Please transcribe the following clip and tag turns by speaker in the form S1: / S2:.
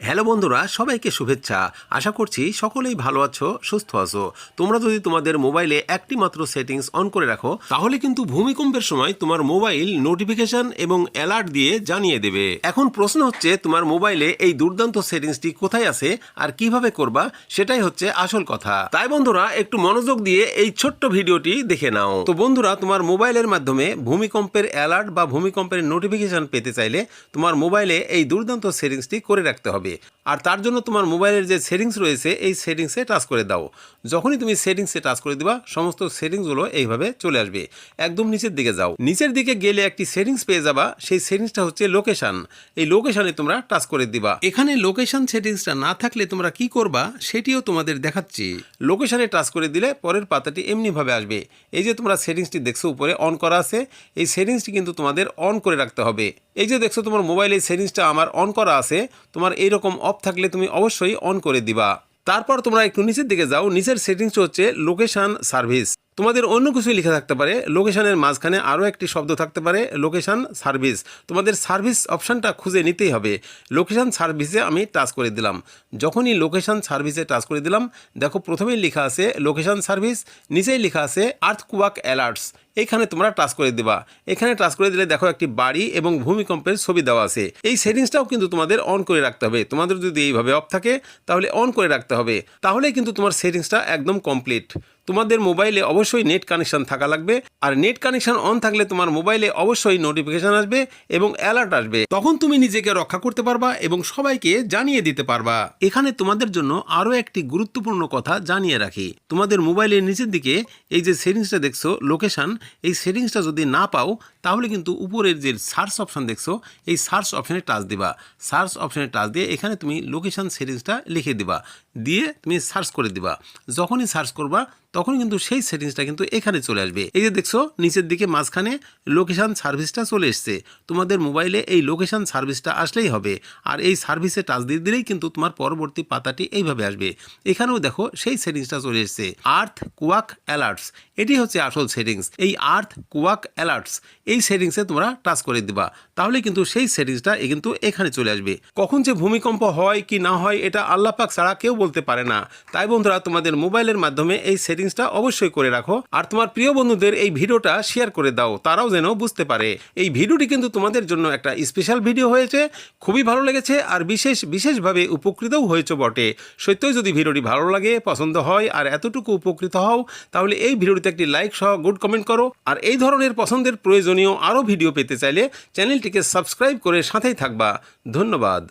S1: Hello বন্ধুরা, সবাইকে শুভেচ্ছা। আশা করছি সকলেই ভালো আছো, সুস্থ আছো। তোমরা যদি তোমাদের মোবাইলে একটি মাত্র সেটিংস অন করে রাখো, তাহলে কিন্তু ভূমিকম্পের সময় তোমার মোবাইল নোটিফিকেশন এবং অ্যালার্ট দিয়ে জানিয়ে দেবে। এখন প্রশ্ন হচ্ছে, তোমার মোবাইলে এই দুর্দান্ত সেটিংসটি কোথায় আছে আর কীভাবে করবা, সেটাই হচ্ছে আসল কথা। তাই বন্ধুরা, একটু মনোযোগ দিয়ে এই ছোট্ট ভিডিওটি দেখে নাও। তো বন্ধুরা, তোমার মোবাইলের মাধ্যমে ভূমিকম্পের অ্যালার্ট বা ভূমিকম্পের নোটিফিকেশন পেতে চাইলে তোমার মোবাইলে এই দুর্দান্ত সেটিংসটি করে রাখতে হবে। হবে আর তার জন্য তোমার মোবাইলের যে সেটিংস রয়েছে, এই সেটিংসে টাচ করে দাও। যখনই তুমি সেটিংসে টাচ করে দিবা, সমস্ত সেটিংসগুলো এইভাবে চলে আসবে। একদম নিচের দিকে যাও। নিচের দিকে গেলে একটি সেটিংস পেয়ে যাবা। সেই সেটিংসটা হচ্ছে লোকেশান। এই লোকেশানে তোমরা টাচ করে দিবা। এখানে লোকেশন সেটিংসটা না থাকলে তোমরা কি করবা, সেটিও তোমাদের দেখাচ্ছি। লোকেশানে টাচ করে দিলে পরের পাতাটি এমনিভাবে আসবে। এই যে তোমরা সেটিংসটি দেখছ, উপরে অন করা আছে, এই সেটিংসটি কিন্তু তোমাদের অন করে রাখতে হবে। এই যে দেখছ তোমার মোবাইলে সেটিংসটা আমার অন করা আছে, তোমার এইরকম অফ থাকলে তুমি অবশ্যই অন করে দিবা। তারপর তোমরা একটু নিচের দিকে যাও, নিচের সেটিংস হচ্ছে লোকেশন সার্ভিস তোমাদের অন্য কিছু লেখা থাকতে পারে লোকেশানের মাঝখানে আরও একটি শব্দ থাকতে পারে লোকেশন সার্ভিস তোমাদের সার্ভিস অপশানটা খুঁজে নিতেই হবে। লোকেশন সার্ভিসে আমি টাচ করে দিলাম। যখনই লোকেশন সার্ভিসে টাচ করে দিলাম, দেখো প্রথমেই লেখা আছে লোকেশন সার্ভিস নিচেই লেখা আছে আর্থ কুয়াক অ্যালার্টস এখানে তোমরা টাচ করে দিবা। এখানে টাচ করে দিলে দেখো একটি বাড়ি এবং ভূমিকম্পের ছবি দেওয়া আছে। এই সেটিংসটাও কিন্তু তোমাদের অন করে রাখতে হবে। তোমাদের যদি এইভাবে অফ থাকে, তাহলে অন করে রাখতে হবে। তাহলেই কিন্তু তোমার সেটিংসটা একদম কমপ্লিট তোমাদের মোবাইলে অবশ্যই নেট কানেকশন থাকা লাগবে। আর নেট কানেকশন অন থাকলে তোমার মোবাইলে অবশ্যই নোটিফিকেশন আসবে এবং অ্যালার্ট আসবে। তখন তুমি নিজেকে রক্ষা করতে পারবা এবং সবাইকে জানিয়ে দিতে পারবা। এখানে তোমাদের জন্য আরও একটি গুরুত্বপূর্ণ কথা জানিয়ে রাখি। তোমাদের মোবাইলের নিচের দিকে এই যে সেটিংসটা দেখছ লোকেশন এই সেটিংসটা যদি না পাও, তাহলে কিন্তু উপরের যে সার্চ অপশান দেখছ, এই সার্চ অপশানে টাচ দিবা। সার্চ অপশানে টাচ দিয়ে এখানে তুমি লোকেশান সেটিংসটা লিখে দিবা। দিয়ে তুমি সার্চ করে দিবা। যখনই সার্চ করবা তখন কিন্তু সেই সেটিংসটা কিন্তু এখানে চলে আসবে। এই যে দেখছ, নিচের দিকে মাঝখানে লোকেশান সার্ভিসটা চলে এসছে। তোমাদের মোবাইলে এই লোকেশান সার্ভিসটা আসলেই হবে। আর এই সার্ভিসে টাচ দিয়ে দিলেই কিন্তু তোমার পরবর্তী পাতাটি এইভাবে আসবে। এখানেও দেখো, সেই সেটিংসটা চলে এসছে। আর্থ কুয়াক অ্যালার্টস এটি হচ্ছে আসল সেটিংস এই আর্থ কুয়াক অ্যালার্টস এই সেটিংসে তোমরা টাচ করে দিবা। তাহলে কিন্তু সেই সেটিংসটা কিন্তু এখানে চলে আসবে। কখন যে ভূমিকম্প হয়, কি না হয়, এটা আল্লাহ পাক ছাড়া কেউ বলতে পারে না। তাই বন্ধুরা, তোমাদের মোবাইলের মাধ্যমে এই সেটিংসটা অবশ্যই করে রাখো। আর তোমার প্রিয় বন্ধুদের এই ভিডিওটা শেয়ার করে দাও, তারাও যেন বুঝতে পারে। এই ভিডিওটি কিন্তু তোমাদের জন্য একটা স্পেশাল ভিডিও হয়েছে, খুবই ভালো লেগেছে আর বিশেষ, বিশেষভাবে উপকৃতও হয়েছে বটে। সত্যই যদি ভিডিওটি ভালো লাগে, পছন্দ হয় আর এতটুকু উপকৃত হও, তাহলে এই ভিডিওটিতে একটি লাইক সহ গুড কমেন্ট করো। আর এই ধরনের পছন্দের প্রয়োজনীয় আরও ভিডিও পেতে চাইলে চ্যানেলটিকে সাবস্ক্রাইব করে সাথেই থাকবা। ধন্যবাদ।